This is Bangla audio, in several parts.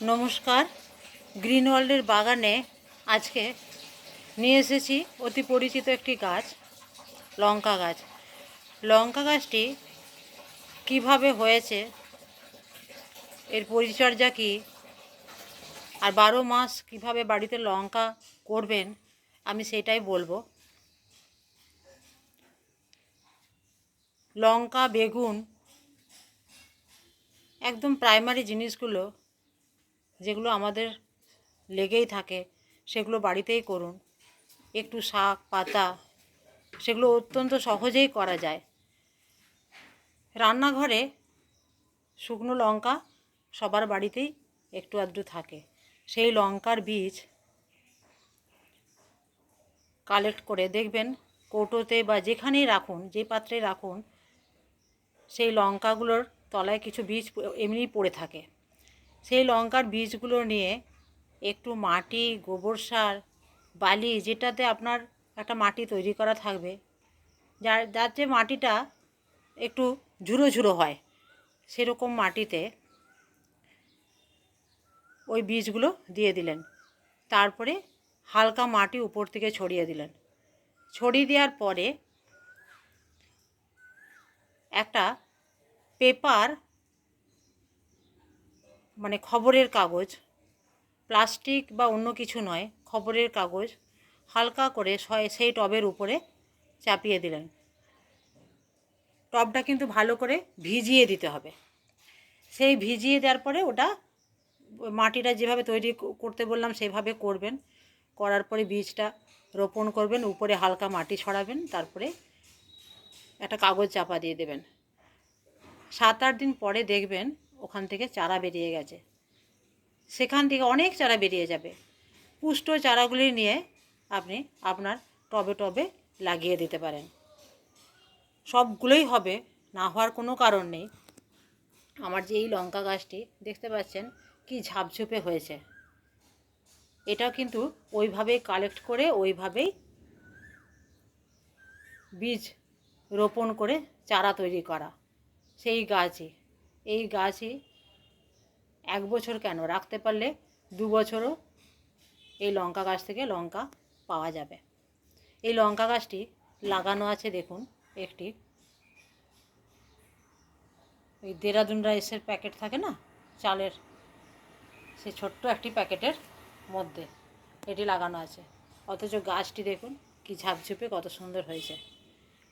নমস্কার। গ্রিন ওয়ার্ল্ডের বাগানে আজকে নিয়ে এসেছি অতি পরিচিত একটি গাছ, লঙ্কা গাছ। লঙ্কা গাছটি কীভাবে হয়েছে, এর পরিচর্যা কী, আর বারো মাস কীভাবে বাড়িতে লঙ্কা করবেন, আমি সেটাই বলব। লঙ্কা, বেগুন, একদম প্রাইমারি জিনিসগুলো যেগুলো আমাদের লেগেই থাকে, সেগুলো বাড়িতেই করুন। একটু শাক, পাতা, সেগুলো অত্যন্ত সহজেই করা যায়। রান্নাঘরে শুকনো লঙ্কা সবার বাড়িতেই একটু আধটু থাকে। সেই লঙ্কার বীজ কালেক্ট করে দেখবেন, কৌটোতে বা যেখানেই রাখুন, যে পাত্রে রাখুন, সেই লঙ্কাগুলোর তলায় কিছু বীজ এমনিই পড়ে থাকে। সেই লঙ্কার বীজগুলো নিয়ে একটু মাটি, গোবর সার, বালি যেটাতে আপনার একটা মাটি তৈরি করা থাকবে। যার যার যে মাটিটা একটু ঝুরো ঝুরো হয়, সেরকম মাটিতে ওই বীজগুলো দিয়ে দিলেন। তারপরে হালকা মাটি উপর থেকে ছড়িয়ে দিলেন। ছড়িয়ে দেওয়ার পরে একটা পেপার মানে খবরের কাগজ, প্লাস্টিক বা অন্য কিছু নয়, খবরের কাগজ, হালকা করে সেই টবের উপরে চাপিয়ে দিলেন। টবটা কিন্তু ভালো করে ভিজিয়ে দিতে হবে। সেই ভিজিয়ে দেওয়ার পরে ওটা মাটিটা যেভাবে তৈরি করতে বললাম সেভাবে করবেন। করার পরে বীজটা রোপণ করবেন, উপরে হালকা মাটি ছড়াবেন, তারপরে একটা কাগজ চাপা দিয়ে দেবেন। সাত আট দিন পরে দেখবেন ওখান থেকে চারা বেরিয়ে গেছে। সেখান থেকে অনেক চারা বেরিয়ে যাবে। পুষ্ট চারাগুলি নিয়ে আপনি আপনার টবে টবে লাগিয়ে দিতে পারেন। সবগুলোই হবে, না হওয়ার কোনো কারণ নেই। আমার যে এই লঙ্কা গাছটি দেখতে পাচ্ছেন, কি ঝাপঝুপে হয়েছে। এটা কিন্তু ওইভাবেই কালেক্ট করে ওইভাবেই বীজ রোপণ করে চারা তৈরি করা। সেই গাছই। এই গাছই এক বছর কেন? রাখতে পারলে দু বছরও এই লঙ্কা গাছ থেকে লঙ্কা পাওয়া যাবে। এই লঙ্কা গাছটি লাগানো আছে, দেখুন, একটি। ওই দেরাদুন রাইসের প্যাকেট থাকে না, চালের, সে ছোট্ট একটি প্যাকেটের মধ্যে এটি লাগানো আছে। অথচ গাছটি দেখুন, কি ঝাপঝুপে কত সুন্দর হয়েছে।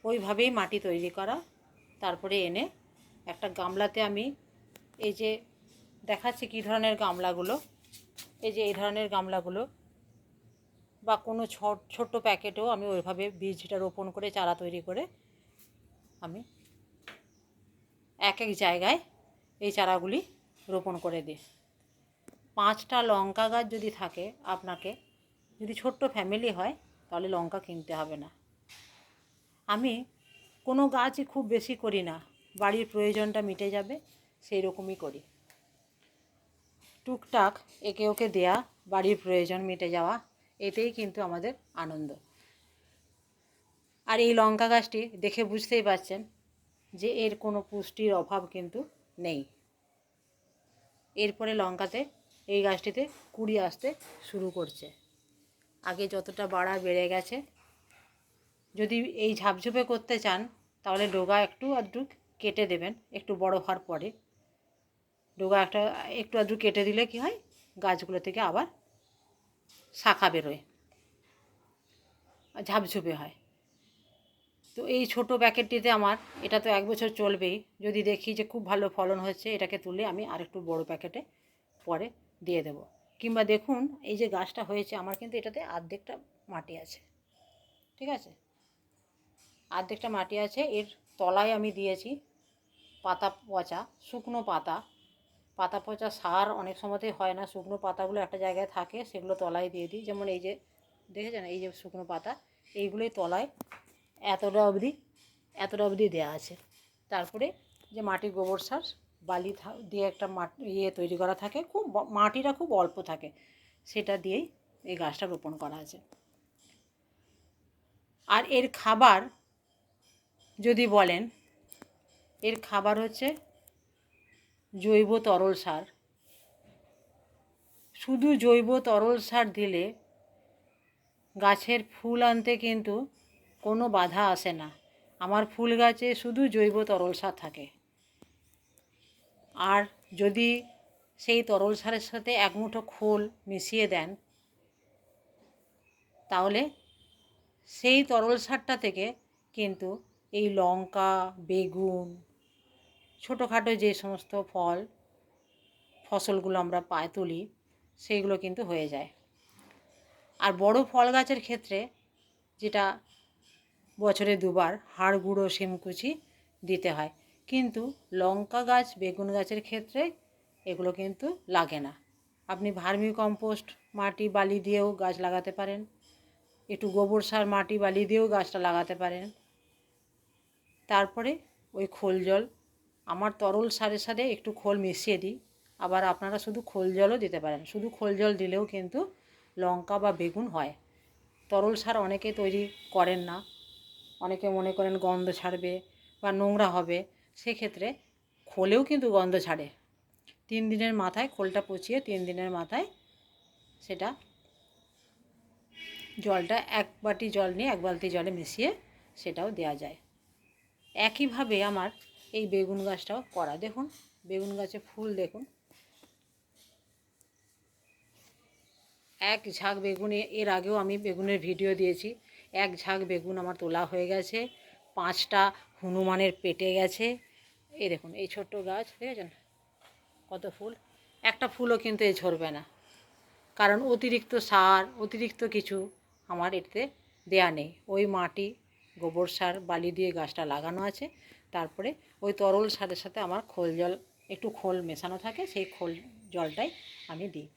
ওইভাবেই মাটি তৈরি করা, তারপরে এনে একটা গামলাতে আমি এই যে দেখাচ্ছি কী ধরনের গামলাগুলো, এই যে এই ধরনের গামলাগুলো, বা কোনো ছোট্ট প্যাকেটেও আমি ওইভাবে বীজটা রোপণ করে, চারা তৈরি করে আমি এক এক জায়গায় এই চারাগুলি রোপণ করে দিই। পাঁচটা লঙ্কা গাছ যদি থাকে আপনাকে, যদি ছোট্ট ফ্যামিলি হয়, তাহলে লঙ্কা কিনতে হবে না। আমি কোনো গাছই খুব বেশি করি না। বাড়ির প্রয়োজনটা মিটে যাবে সেই রকমই করি। টুকটাক একে ওকে দেয়া, বাড়ির প্রয়োজন মিটে যাওয়া, এতেই কিন্তু আমাদের আনন্দ। আর এই লঙ্কা গাছটি দেখে বুঝতেই পারছেন যে এর কোনো পুষ্টির অভাব কিন্তু নেই। এরপরে লঙ্কাতে, এই গাছটিতে কুড়ি আসতে শুরু করছে। আগে যতটা বাড়া বেড়ে গেছে, যদি এই ঝাপঝুপে করতে চান, তাহলে ডোগা একটু আধটু কেটে দেবেন, একটু বড় হওয়ার পরে। ডোগা একটা, একটু আধটু কেটে দিলে কি হয়? গাছগুলো থেকে আবার শাখা বেরোয়, ঝাপঝুপে হয়। তো এই ছোট প্যাকেটটিতে আমার, এটা তো এক বছর চলবেই, যদি দেখি যে খুব ভালো ফলন হচ্ছে, এটাকে তুলে আমি আরেকটু বড় প্যাকেটে পরে দিয়ে দেব। কিংবা দেখুন, এই যে গাছটা হয়েছে, আমার কিন্তু এটাতে আর্ধেকটা মাটি আছে। ঠিক আছে? আর্ধেকটা মাটি আছে, এর তলায় আমি দিয়েছি পাতা পচা, শুকনো পাতা। পাতা পচা সার অনেক সময়তেই হয় না, শুকনো পাতাগুলো একটা জায়গায় থাকে, সেগুলো তলায় দিয়ে দিই। যেমন এই যে, দেখেছেন? এই যে শুকনো পাতা, এইগুলোই তলায় এতটা অবধি এতটা অবধি দেওয়া আছে। তারপরে যে মাটি গোবর সার, বালি দিয়ে একটা মাটি ইয়ে তৈরি করা থাকে, খুব মাটিটা খুব অল্প থাকে, সেটা দিয়েই এই গাছটা রোপণ করা আছে। আর এর খাবার যদি বলেন, এর খাবার হচ্ছে জৈব তরল সার। শুধু জৈব তরল সার দিলে গাছের ফুল আনতে কিন্তু কোনো বাধা আসে না। আমার ফুল গাছে শুধু জৈব তরল সার থাকে। আর যদি সেই তরল সারের সাথে এক মুঠো খোল মিশিয়ে দেন, তাহলে সেই তরল সারটা থেকে কিন্তু এই লঙ্কা, বেগুন, ছোটোখাটো যে সমস্ত ফল, ফসলগুলো আমরা পায় তুলি, সেইগুলো কিন্তু হয়ে যায়। আর বড় ফল গাছের ক্ষেত্রে যেটা বছরে দুবার হাড় গুঁড়ো শিমকুচি দিতে হয়। কিন্তু লঙ্কা গাছ, বেগুন গাছের ক্ষেত্রে এগুলো কিন্তু লাগে না। আপনি ভার্মি কম্পোস্ট মাটি বালি দিয়েও গাছ লাগাতে পারেন। একটু গোবর সার মাটি বালি দিয়েও গাছটা লাগাতে পারেন। তারপরে ওই খোল জল। আমার তরল সারের সাথে একটু খোল মিশিয়ে দিই। আবার আপনারা শুধু খোল জলও দিতে পারেন। শুধু খোল জল দিলেও কিন্তু লঙ্কা বা বেগুন হয়। তরল সার অনেকে তৈরি করেন না। অনেকে মনে করেন গন্ধ ছাড়বে বা নোংরা হবে। সেক্ষেত্রে খোলেও কিন্তু গন্ধ ছাড়ে। তিন দিনের মাথায় খোলটা পচিয়ে তিন দিনের মাথায় সেটা জলটা এক বাটি জল নিয়ে এক বালতি জলে মিশিয়ে সেটাও দেওয়া যায়। একইভাবে আমার এই বেগুন গাছটাও করা। দেখুন, বেগুন গাছে ফুল দেখুন। এক ঝাঁক বেগুন, এর আগেও আমি বেগুনের ভিডিও দিয়েছি। এক ঝাঁক বেগুন আমার তোলা হয়ে গেছে। পাঁচটা হনুমানের পেটে গেছে। এই দেখুন, এই ছোট্ট গাছ, দেখেছেন? কত ফুল। একটা ফুলও কিন্তু এ ঝরবে না। কারণ অতিরিক্ত সার, অতিরিক্ত কিছু আমার এতে দেয়া নেই। ওই মাটি গোবর সার, বালি দিয়ে গাছটা লাগানো আছে। তারপরে ওই তরল সারের সাথে আমার খোল জল, একটু খোল মেশানো থাকে, সেই খোল জলটাই আমি দিই।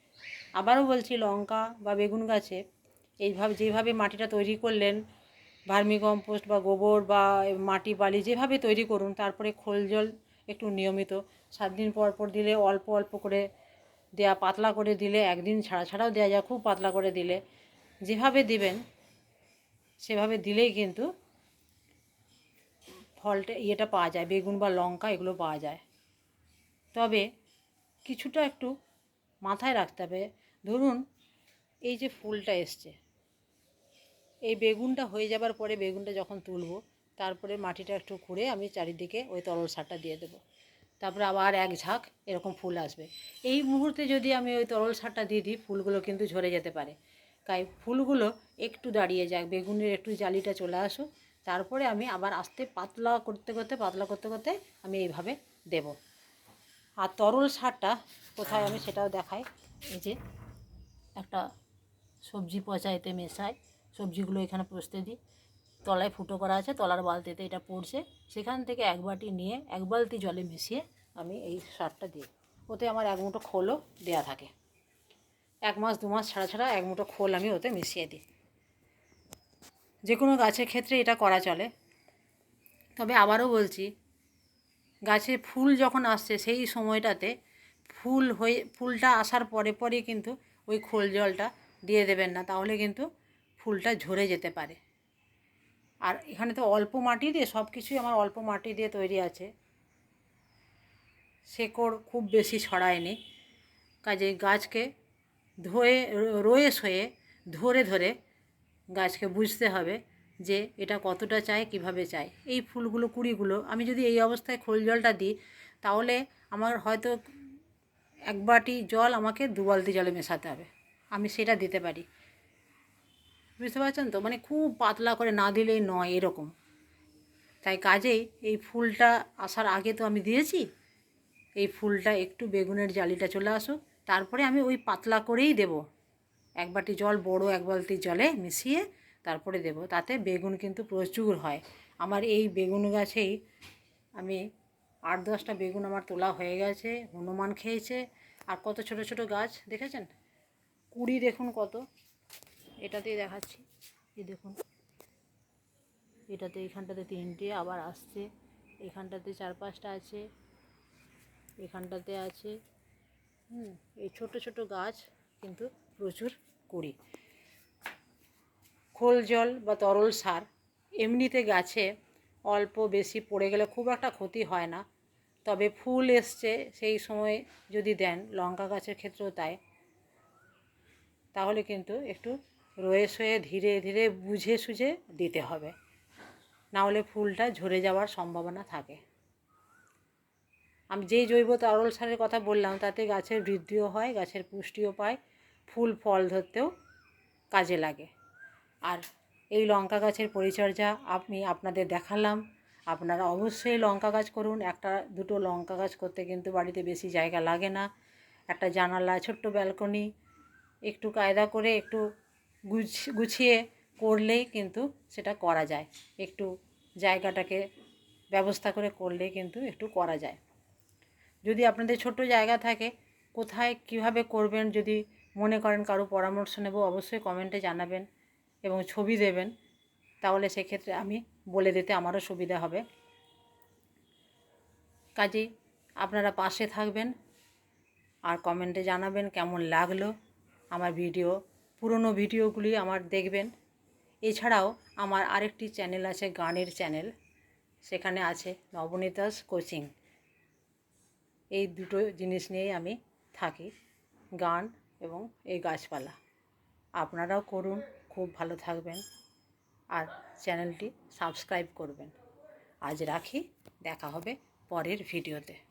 আবারও বলছি, লঙ্কা বা বেগুন গাছে এইভাবে, যেভাবে মাটিটা তৈরি করলেন, ভার্মি কম্পোস্ট বা গোবর বা মাটি, বালি যেভাবে তৈরি করুন, তারপরে খোল জল একটু নিয়মিত। সাত দিন পর পর দিলে অল্প অল্প করে দেয়া, পাতলা করে দিলে একদিন ছাড়া ছাড়াও দেওয়া যায়, খুব পাতলা করে দিলে। যেভাবে দিবেন, সেভাবে দিলেই কিন্তু ফলটা ইয়েটা পাওয়া যায়, বেগুন বা লঙ্কা এগুলো পাওয়া যায়। তবে কিছুটা একটু মাথায় রাখতে হবে। ধরুন এই যে ফুলটা এসছে, এই বেগুনটা হয়ে যাবার পরে বেগুনটা যখন তুলব, তারপরে মাটিটা একটু খুঁড়ে আমি চারিদিকে ওই তরল সারটা দিয়ে দেবো। তারপরে আবার এক ঝাঁক এরকম ফুল আসবে। এই মুহূর্তে যদি আমি ওই তরল সারটা দিয়ে দিই, ফুলগুলো কিন্তু ঝরে যেতে পারে। তাই ফুলগুলো একটু দাঁড়িয়ে যাক, বেগুনের একটু জালিটা চলে আসুক। তারপরে আমি আবার আস্তে পাতলা করতে করতে, পাতলা করতে করতে আমি এইভাবে দেব। আর তরল সারটা কোথায় আমি সেটাও দেখাই। এই যে একটা সবজি পচা এতে মেশাই, সবজিগুলো এখানে পচতে দিই। তলায় ফুটো করা আছে, তলার বালতিতে এটা পড়ছে। সেখান থেকে এক বাটি নিয়ে এক বালতি জলে মিশিয়ে আমি এই সারটা দিই। ওতে আমার এক মুঠো খোলও দেয়া থাকে। এক মাস, দু মাস ছাড়া ছাড়া এক মুঠো খোল আমি ওতে মিশিয়ে দিই। যে কোনো গাছের ক্ষেত্রে এটা করা চলে। তবে আবারও বলছি, গাছে ফুল যখন আসছে সেই সময়টাতে ফুল হয়ে, ফুলটা আসার পরে পরে কিন্তু ওই খোল জলটা দিয়ে দেবেন না, তাহলে কিন্তু ফুলটা ঝরে যেতে পারে। আর এখানে তো অল্প মাটি দিয়ে, সব কিছুই আমার অল্প মাটি দিয়ে তৈরি আছে। শেকড় খুব বেশি ছড়ায়নি। কাজে গাছকে ধোয়ে, রয়ে সয়ে ধরে ধরে গাছকে বুঝতে হবে যে এটা কতটা চায়, কীভাবে চায়। এই ফুলগুলো, কুড়িগুলো, আমি যদি এই অবস্থায় খোল জলটা দিই, তাহলে আমার হয়তো এক বাটি জল আমাকে দু বালতি জলে মেশাতে হবে। আমি সেটা দিতে পারি। বুঝতে পারছেন তো? মানে খুব পাতলা করে না দিলেই নয়, এরকম। তাই কাজেই এই ফুলটা আসার আগে তো আমি দিয়েছি, এই ফুলটা একটু বেগুনের জালিটা চলে আসুক, তারপরে আমি ওই পাতলা করেই দেব। এক বাটি জল, বড় এক বালতি জলে মিশিয়ে তারপরে দেব। তাতে বেগুন কিন্তু প্রচুর হয়। আমার এই বেগুন গাছেই আমি আট দশটা বেগুন আমার তোলা হয়ে গেছে, হনুমান খেয়েছে। আর কত ছোট ছোট গাছ দেখেছেন? কুড়ি দেখুন কত। এটাতেই দেখাচ্ছি। এই দেখুন। এটাতে এখানটাতে তিনটে আবার আসছে। এখানটাতে চার পাঁচটা আছে। এখানটাতে আছে। হুম, এই ছোট ছোট গাছ কিন্তু প্রচুর কুড়ি খোল জল বা তরল সার, এমনিতে গাছে অল্প বেশি পড়ে গেলে খুব একটা ক্ষতি হয় না। তবে ফুল এসছে, সেই সময় যদি দেন, লঙ্কা গাছের ক্ষেত্রেও তাই। তাহলে কিন্তু একটু রয়ে সয়ে ধীরে ধীরে বুঝে সুঝে দিতে হবে। না হলে ফুলটা ঝরে যাওয়ার সম্ভাবনা থাকে। আমি যেই জৈব তরল সারের কথা বললাম, তাতে গাছের বৃদ্ধিও হয়, গাছের পুষ্টিও পায়। ফুল ফল ধরতেও কাজে লাগে। আর এই লঙ্কা গাছের পরিচর্যা আমি আপনাদের দেখালাম। আপনারা অবশ্যই লঙ্কা গাছ করুন। একটা দুটো লঙ্কা গাছ করতে কিন্তু বাড়িতে বেশি জায়গা লাগে না। একটা জানালা, ছোট্ট ব্যালকনি, একটু কায়দা করে একটু গুছ, গুছিয়ে করলেই কিন্তু সেটা করা যায়। একটু জায়গাটাকে ব্যবস্থা করে করলেই কিন্তু একটু করা যায়। যদি আপনাদের ছোট জায়গা থাকে, কোথায় কীভাবে করবেন যদি মনে করেন কারও পরামর্শ নেব, অবশ্যই কমেন্টে জানাবেন এবং ছবি দেবেন। তাহলে সেক্ষেত্রে আমি বলে দিতে আমারও সুবিধা হবে। কাজেই আপনারা পাশে থাকবেন আর কমেন্টে জানাবেন কেমন লাগল আমার ভিডিও, পুরনো ভিডিওগুলি আমার দেখবেন। এছাড়াও আমার আরেকটি চ্যানেল আছে, গানের চ্যানেল। সেখানে আছে নবনীতাস কোচিং। এই দুটো জিনিস নিয়েই আমি থাকি, গান এবং এই গাছপালা। আপনারাও করুন, খুব ভালো থাকবেন আর চ্যানেলটি সাবস্ক্রাইব করবেন। আজ রাখি, দেখা হবে পরের ভিডিওতে।